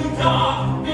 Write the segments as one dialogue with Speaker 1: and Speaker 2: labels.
Speaker 1: Santa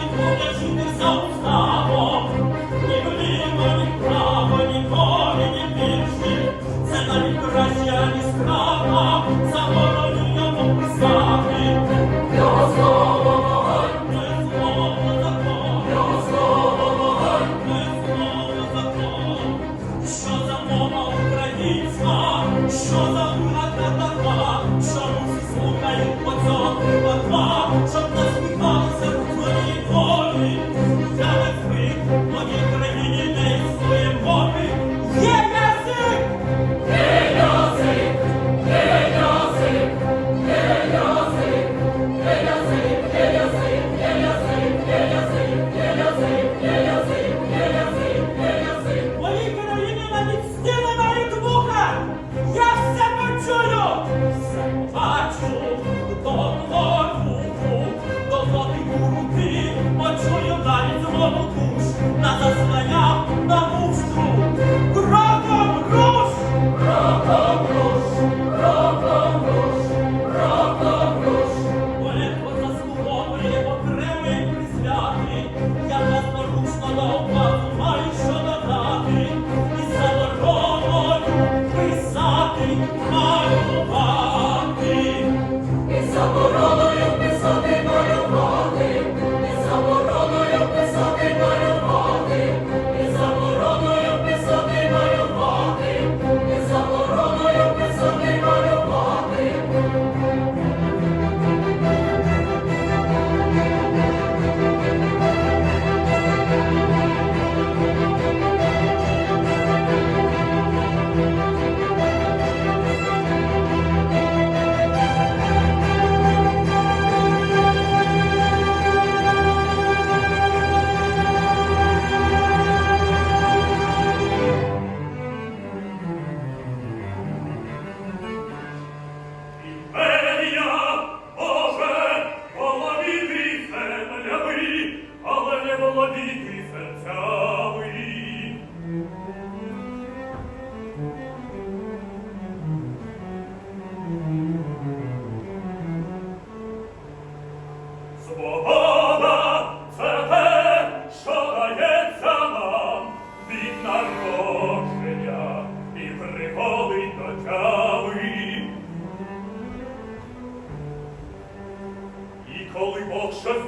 Speaker 1: Lord,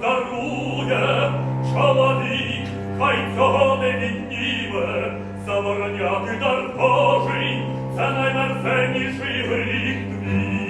Speaker 1: дарує, чоловік, хай цього не відніме, забороняти дар Божий, це наймерзенніший гріх твій.